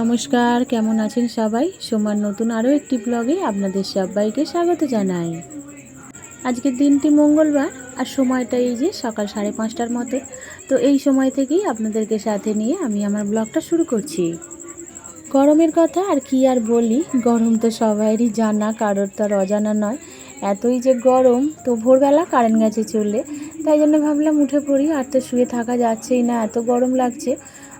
নমস্কার, কেমন আছেন সবাই? সোমার নতুন আরও একটি ব্লগে আপনাদের সবাইকে স্বাগত জানাই। আজকের দিনটি মঙ্গলবার আর সময়টা এই যে সকাল সাড়ে পাঁচটার মতো। তো এই সময় থেকেই আপনাদেরকে সাথে নিয়ে আমি আমার ব্লগটা শুরু করছি। গরমের কথা আর কি আর বলি? গরম তো সবাইরই জানা, কারোর তো আর অজানা নয়। এতই যে গরম, তো ভোরবেলা কারেন্ট গেছে চললে। তাই জন্য ভাবলাম উঠে পড়ি, আর তো শুয়ে থাকা যাচ্ছেই না, এত গরম লাগছে।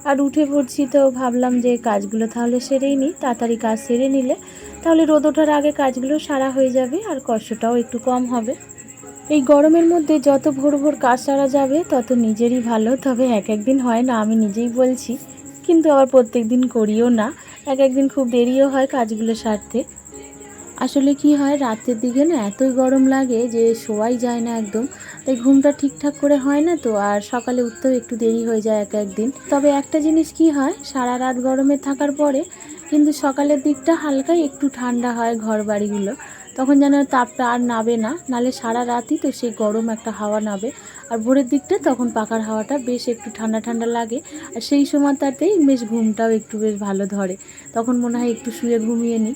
আর উঠে পড়ছি তো ভাবলাম যে কাজগুলো তাহলে সেরেই নিই, তাড়াতাড়ি কাজ সেরে নিলে তাহলে রোদ ওঠার আগে কাজগুলো সারা হয়ে যাবে আর কষ্টটাও একটু কম হবে। এই গরমের মধ্যে যত ভোর ভোর কাজ সারা যাবে, তত নিজেরই ভালো। তবে এক একদিন হয় না, আমি নিজেই বলছি। কিন্তু আবার প্রত্যেক দিন করিও না, এক একদিন খুব দেরিও হয় কাজগুলো সারতে। আসলে কি হয়, রাতের দিকে না এতই গরম লাগে যে শোয়াই যায় না একদম। তাই ঘুমটা ঠিকঠাক করে হয় না তো, আর সকালে উঠতেও একটু দেরি হয়ে যায় এক একদিন। তবে একটা জিনিস কি হয়, সারা রাত গরমে থাকার পরে কিন্তু সকালের দিকটা হালকা একটু ঠান্ডা হয় ঘর বাড়িগুলো তখন যেন তাপটা আর নাবে না, নালে সারা রাতই তো সেই গরম একটা হাওয়া নাবে। আর ভোরের দিকটা তখন পাকার হাওয়াটা বেশ একটু ঠান্ডা ঠান্ডা লাগে, আর সেই সময়টাতেই বেশ ঘুমটাও একটু বেশ ভালো ধরে। তখন মনে হয় একটু শুয়ে ঘুমিয়ে নিই।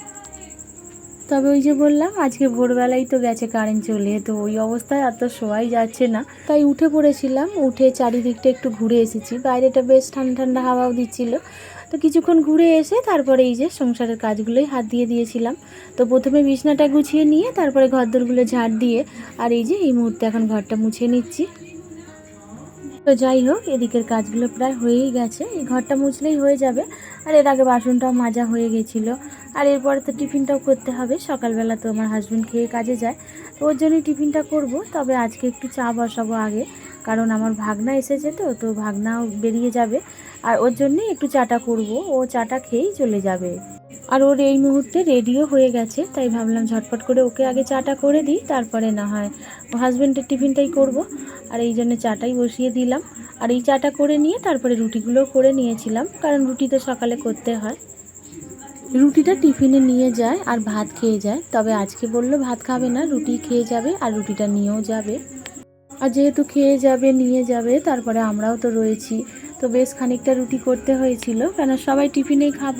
তবে ওই যে বললাম, আজকে ভোরবেলাই তো গেছে কারেন্ট চলে, তো ওই অবস্থায় আর তো শোয়াই যাচ্ছে না। তাই উঠে পড়েছিলাম, উঠে চারিদিকটা একটু ঘুরে এসেছি। বাইরেটা বেশ ঠান্ডা ঠান্ডা হাওয়াও দিচ্ছিল। তো কিছুক্ষণ ঘুরে এসে তারপরে এই যে সংসারের কাজগুলোই হাত দিয়ে দিয়েছিলাম। তো প্রথমে বিছনাটা গুছিয়ে নিয়ে, তারপরে ঘরদোরগুলো ঝাড় দিয়ে, আর এই যে এই মুহূর্তে এখন ঘরটা মুছে নিচ্ছি। তো যাই হোক, এদিকের কাজগুলো প্রায় হয়েই গেছে। এই ঘরটা মুছলেই হয়ে যাবে। আর এর আগে বাসনটাও মাজা হয়ে গেছিল। আর এরপরে তো টিফিনটাও করতে হবে। সকালবেলা তো আমার হাজব্যান্ড খেয়ে কাজে যায়। তো ওর জন্যই টিফিনটা করব, তবে আজকে একটু চা বসাবো আগে। কারণ আমার ভাগনা এসেছে তো তো ভাগনাও বেরিয়ে যাবে। আর ওর জন্যই একটু চাটা করব, ও চাটা খেয়েই চলে যাবে। আর ওর এই মুহূর্তে রেডিও হয়ে গেছে, তাই ভাবলাম ঝটপট করে ওকে আগে চাটা করে দিই, তারপরে না হয় ও হাজব্যান্ডের টিফিনটাই করব। আর এই জন্য চাটাই বসিয়ে দিলাম। আর এই চাটা করে নিয়ে তারপরে রুটিগুলোও করে নিয়েছিলাম, কারণ রুটি তো সকালে করতে হয়। রুটিটা টিফিনে নিয়ে যায় আর ভাত খেয়ে যায়। তবে আজকে বলল ভাত খাবে না, রুটি খেয়ে যাবে আর রুটিটা নিয়েও যাবে। আর যেহেতু খেয়ে যাবে, নিয়ে যাবে, তারপরে আমরাও তো রয়েছি। তো বেশ খানিকটা রুটি করতে হয়েছিল, কেন সবাই টিফিনেই খাব।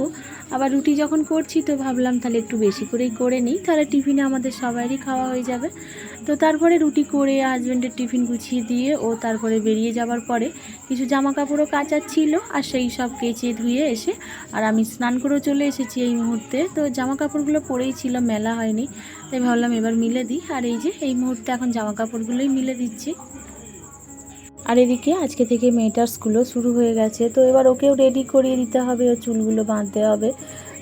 আবার রুটি যখন করছি তো ভাবলাম তাহলে একটু বেশি করেই করে নিই, তাহলে টিফিনে আমাদের সবারই খাওয়া হয়ে যাবে। তো তারপরে রুটি করে হাজব্যান্ডের টিফিন গুছিয়ে দিয়ে ও তারপরে বেরিয়ে যাওয়ার পরে কিছু জামা কাপড়ও কাচার ছিল, আর সেই সব কেচে ধুয়ে এসে, আর আমি স্নান করেও চলে এসেছি এই মুহূর্তে। তো জামা কাপড়গুলো পরেই ছিল, মেলা হয়নি, তাই ভাবলাম এবার মিলে দিই। আর এই যে, এই মুহূর্তে এখন জামা কাপড়গুলোই মিলে দিচ্ছি। আর এদিকে আজকে থেকে মেয়েটার স্কুলও শুরু হয়ে গেছে, তো এবার ওকেও রেডি করিয়ে দিতে হবে, ওর চুলগুলো বাঁধতে হবে।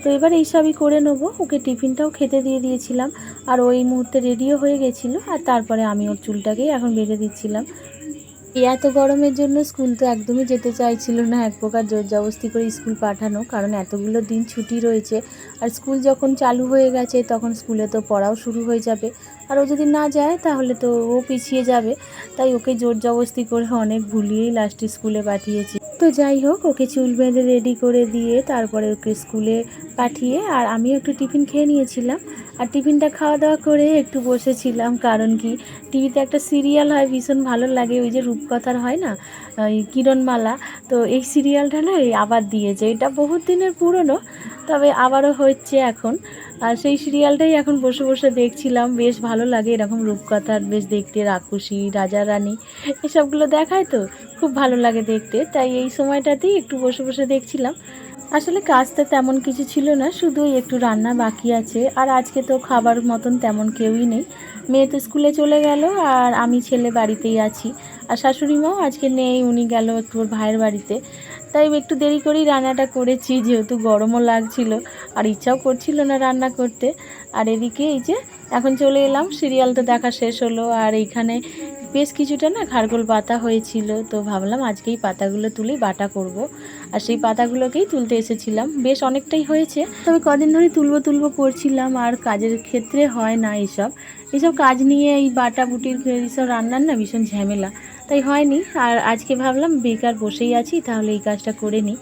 তো এবার এইসবই করে নেব, ওকে টিফিনটাও খেতে দিয়ে দিয়েছিলাম, আর ওই মুহূর্তে রেডিও হয়ে গেছিল, আর তারপরে আমি ওর চুলটাকেই এখন বেঁধে দিচ্ছিলাম। এত গরমের জন্য স্কুল তো একদমই যেতে চাইছিল না। এক প্রকার জোর জবস্তি করে স্কুল পাঠানো, কারণ এতগুলো দিন ছুটি রয়েছে। আর স্কুল যখন চালু হয়ে গেছে, তখন স্কুলে তো পড়াও শুরু হয়ে যাবে। আর ও যদি না যায়, তাহলে তো ও পিছিয়ে যাবে। তাই ওকে জোর জবস্তি করে অনেক ভুলিয়েই লাস্টে স্কুলে পাঠিয়েছি। তো যাই হোক, ওকে চুল বেঁধে রেডি করে দিয়ে তারপরে ওকে স্কুলে পাঠিয়ে, আর আমিও একটু টিফিন খেয়ে নিয়েছিলাম। আর টিফিনটা খাওয়া দাওয়া করে একটু বসেছিলাম, কারণ কি টিভিতে একটা সিরিয়াল হয়, ভীষণ ভালো লাগে, ওই যে রূপকথার হয় না, ওই কিরণমালা, তো এই সিরিয়ালটা না আবার দিয়েছে, এটা বহুত দিনের পুরনো, তবে আবারও হচ্ছে এখন, আর সেই সিরিয়ালটাই এখন বসে বসে দেখছিলাম, বেশ ভালো লাগে, এরকম রূপকথার বেশ দেখতে, রাক্ষসী রাজা রানী এসবগুলো দেখায় তো, খুব ভালো লাগে দেখতে, তাই এই সময়টাতেই একটু বসে বসে দেখছিলাম আসলে কাজটা তেমন কিছু ছিল না শুধু একটু রান্না বাকি আছে। আর আজকে তো খাবার মতন তেমন কেউই নেই। মেয়ে তো স্কুলে চলে গেল আর আমি ছেলে বাড়িতেই আছি। আর শাশুড়ি মাও আজকে নেই, উনি গেল একটু ওর ভাইয়ের বাড়িতে। তাই একটু দেরি করেই রান্নাটা করেছি, যেহেতু গরমও লাগছিল। আর ইচ্ছাও করছিল না রান্না করতে। আর এদিকে এই যে, এখন চলে এলাম, সিরিয়াল তো দেখা শেষ হলো। আর এইখানে বেশ কিছুটা না খারগোল পাতা হয়েছিল, তো ভাবলাম আজকেই পাতাগুলো তুলে বাটা করব। আর সেই পাতাগুলোকেই তুলতে এসেছিলাম। বেশ অনেকটাই হয়েছে। তবে কদিন ধরে তুলবো তুলবো করছিলাম, আর কাজের ক্ষেত্রে হয় না এইসব এইসব কাজ নিয়ে এই বাটা বুটির এইসব রান্নার না ভীষণ ঝামেলা। তাই হয়নি। আর আজকে ভাবলাম বেকার বসেই আছি, তাহলে এই কাজটা করে নিই।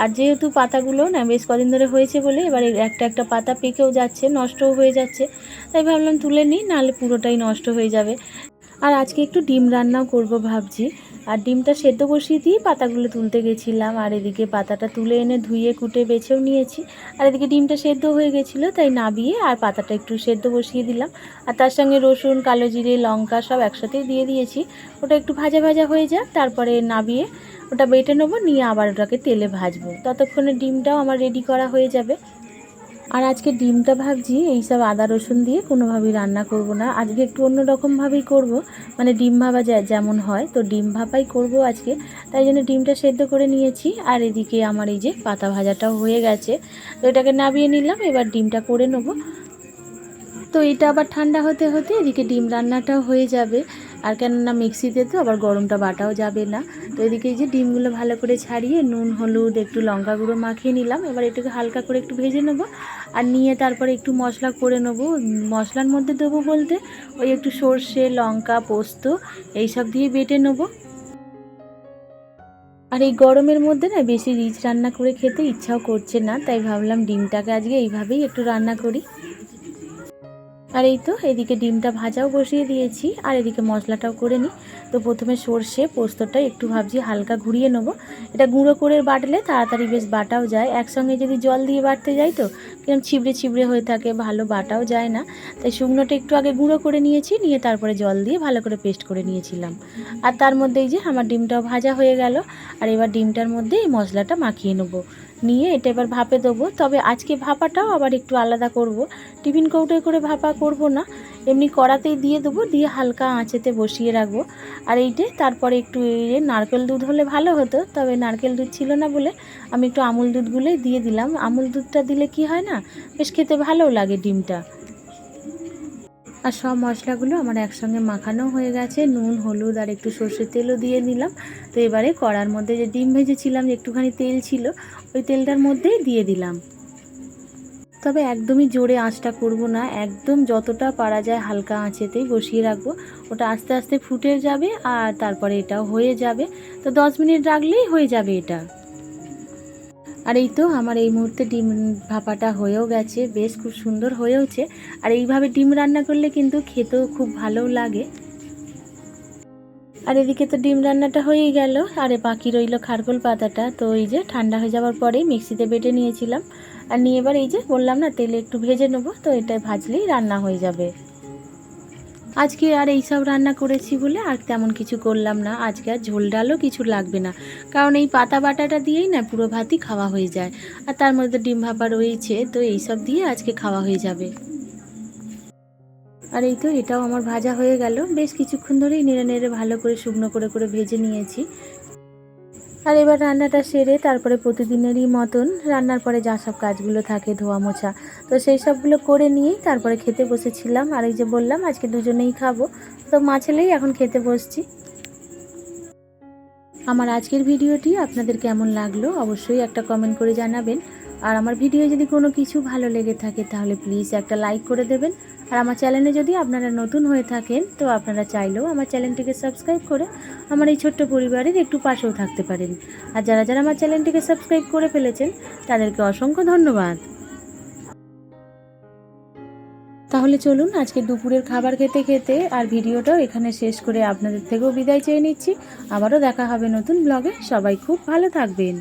আর যেহেতু পাতাগুলো না বেশ কদিন ধরে হয়েছে বলে, এবার একটা একটা পাতা পেকেও যাচ্ছে, নষ্টও হয়ে যাচ্ছে। তাই ভাবলাম তুলে নিই, নাহলে পুরোটাই নষ্ট হয়ে যাবে। আর আজকে একটু ডিম রান্নাও করব ভাবছি। আর ডিমটা সেদ্ধ বসিয়ে দিয়ে পাতাগুলো তুলতে গেছিলাম, আর এদিকে পাতাটা তুলে এনে ধুয়ে, কুটে, বেছেও নিয়েছি। আর এদিকে ডিমটা সেদ্ধ হয়ে গেছিল, তাই নাবিয়ে আর পাতাটা একটু সেদ্ধ বসিয়ে দিলাম। আর তার সঙ্গে রসুন, কালো জিরে, লঙ্কা সব একসাথেই দিয়ে দিয়েছি। ওটা একটু ভাজা ভাজা হয়ে যাক, তারপরে নাবিয়ে ওটা বেটে নেব, নিয়ে আবার ওটাকে তেলে ভাজবো। ততক্ষণে ডিমটাও আমার রেডি করা হয়ে যাবে। আর আজকে ডিমটা ভাবছি এইসব আদা, রসুন দিয়ে কোনোভাবেই রান্না করব না। আজকে একটু অন্যরকমভাবেই করব মানে ডিম ভাবা যা- যেমন হয়। তো ডিম ভাপাই করব আজকে, তাই জন্য ডিমটা সেদ্ধ করে নিয়েছি। আর এদিকে আমার এই যে পাতা ভাজাটাও হয়ে গেছে। তো এটাকে নাবিয়ে নিলাম, এবার ডিমটা করে নেব। তো এটা আবার ঠান্ডা হতে হতে এদিকে ডিম রান্নাটাও হয়ে যাবে। আর কেননা মিক্সিতে তো, আবার গরমটা বাটাও যাবে না। তো এদিকে এই যে ডিমগুলো ভালো করে ছাড়িয়ে নুন, হলুদ, একটু লঙ্কা গুঁড়ো মাখিয়ে নিলাম। এবার এটাকে হালকা করে একটু ভেজে নেব আর নিয়ে তারপরে একটু মশলা করে নেব। মশলার মধ্যে দেবো বলতে ওই একটু সর্ষে, লঙ্কা, পোস্ত এইসব দিয়ে বেটে নেব। আর এই গরমের মধ্যে না বেশি রিচ রান্না করে খেতে ইচ্ছাও করছে না, তাই ভাবলাম ডিমটাকে আজকে এইভাবেই একটু রান্না করি। আর এই তো, এদিকে ডিমটা ভাজাও বসিয়ে দিয়েছি, আর এদিকে মশলাটাও করে নিই। তো প্রথমে সর্ষে, পোস্তটা একটু ভাবছি হালকা ঘুরিয়ে নেব। এটা গুঁড়ো করে বাটলে তাড়াতাড়ি বেশ বাটাও যায়। একসঙ্গে যদি জল দিয়ে বাটতে যাই তো, কিরম ছিবড়ে ছিবড়ে হয়ে থাকে, ভালো বাটাও যায় না। তাই শুকনোটা একটু আগে গুঁড়ো করে নিয়েছি, নিয়ে তারপরে জল দিয়ে ভালো করে পেস্ট করে নিয়েছিলাম। আর তার মধ্যে এই যে আমার ডিমটাও ভাজা হয়ে গেল, আর এবার ডিমটার মধ্যে এই মশলাটা মাখিয়ে নেব। নিয়ে এটা এবার ভাপে দেবো। তবে আজকে ভাপাটাও আবার একটু আলাদা করব। টিফিন কৌটোয় করে ভাপা করব না। এমনি কড়াতেই দিয়ে দেবো, দিয়ে হালকা আঁচেতে বসিয়ে রাখব। আর এইটে তারপরে একটু এই নারকেল দুধ হলে ভালো হতো, তবে নারকেল দুধ ছিল না বলে আমি একটু আমুল দুধগুলোই দিয়ে দিলাম। আমুল দুধটা দিলে কি হয় না, বেশ খেতে ভালোও লাগে ডিমটা। আর সব মশলাগুলো আমার একসঙ্গে মাখানো হয়ে গেছে। নুন, হলুদ আর একটু সর্ষের তেলও দিয়ে দিলাম তো এবারে কড়ার মধ্যে যে ডিম ভেজেছিলাম, যে একটুখানি তেল ছিল, ওই তেলটার মধ্যেই দিয়ে দিলাম। তবে একদমই জোরে আঁচটা করব না। একদম যতটা পারা যায় হালকা আঁচেতেই বসিয়ে রাখব। ওটা আস্তে আস্তে ফুটে যাবে আর তারপরে এটাও হয়ে যাবে। তো দশ মিনিট রাখলেই হয়ে যাবে এটা। আর এই তো আমার এই মুহূর্তে ডিম ভাপাটা হয়েও গেছে, বেশ খুব সুন্দর হয়েওছে। আর এইভাবে ডিম রান্না করলে কিন্তু খেতেও খুব ভালোও লাগে। আর এদিকে তো ডিম রান্নাটা হয়েই গেল, আরে বাকি রইল খারকোল পাতাটা। তো এই যে ঠান্ডা হয়ে যাওয়ার পরেই মিক্সিতে বেটে নিয়েছিলাম। আর নিয়ে এবার এই যে বললাম না, তেলে একটু ভেজে নেব, তো এটা ভাজলেই রান্না হয়ে যাবে। আজকে আর এই সব রান্না করেছি বলে আর তেমন কিছু করলাম না। আজকে আর ঝোল ডালও কিছু লাগবে না। কারণ এই পাতা বাটাটা দিয়েই না পুরো ভাতই খাওয়া হয়ে যায়। আর তার মধ্যে ডিম ভাপা রয়েছে, তো এই সব দিয়ে আজকে খাওয়া হয়ে যাবে। আর এই তো এটাও আমার ভাজা হয়ে গেল। বেশ কিছুক্ষণ ধরেই নেড়ে নেড়ে ভালো করে শুকনো করে করে ভেজে নিয়েছি। আর এবার রান্নাটা সেরে তারপরে প্রতিদিনেরই মতন রান্নার পরে যা সব কাজগুলো থাকে ধোয়া মোছা, তো সেই সবগুলো করে নিয়েই তারপরে খেতে বসেছিলাম। আর এই যে বললাম, আজকে দুজনেই খাব। তো মাছেলেই এখন খেতে বসছি। আমার আজকের ভিডিওটি আপনাদের কেমন লাগল অবশ্যই একটা কমেন্ট করে জানাবেন। আর আমার ভিডিও যদি কোনো কিছু ভালো লেগে থাকে তাহলে প্লিজ একটা লাইক করে দেবেন। আর আমার চ্যানেলে যদি আপনারা নতুন হয়ে থাকেন তো আপনারা চাইলেও আমার চ্যানেলটিকে সাবস্ক্রাইব করে আমার এই ছোট্ট পরিবারের একটু পাশেও থাকতে পারেন। আর যারা যারা আমার চ্যানেলটিকে সাবস্ক্রাইব করে ফেলেছেন তাদেরকে অসংখ্য ধন্যবাদ। তাহলে চলুন আজকে দুপুরের খাবার খেতে খেতে আর ভিডিওটাও এখানে শেষ করে আপনাদের থেকেও বিদায় চেয়ে নিচ্ছি। আবারও দেখা হবে নতুন ব্লগে সবাই খুব ভালো থাকবেন।